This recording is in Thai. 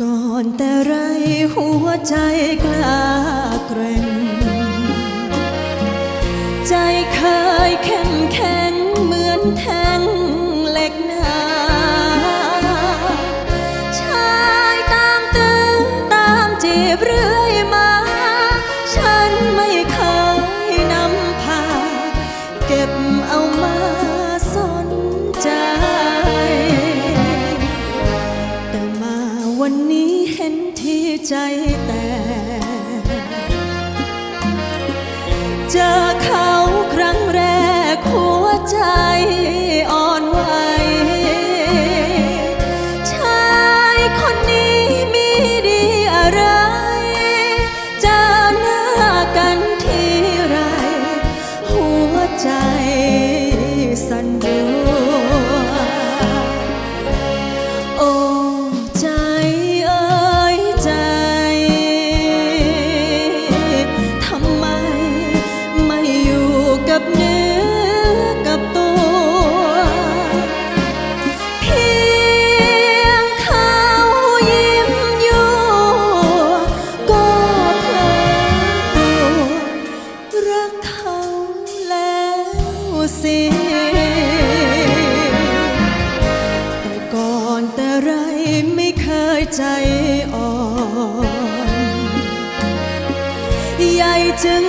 ก่อนแต่ไรหัวใจกล้าเกร็งใจเคยเข้มแข็งเหมือนแท้ วันนี้เห็นที่ใจแต กับเนื้อกับตัว เพียงเขายิ้มอยู่ก็เพลินตัวรักเขาแล้วสิแต่ก่อนแต่ไรไม่เคยใจอ่อน ใหญ่จึง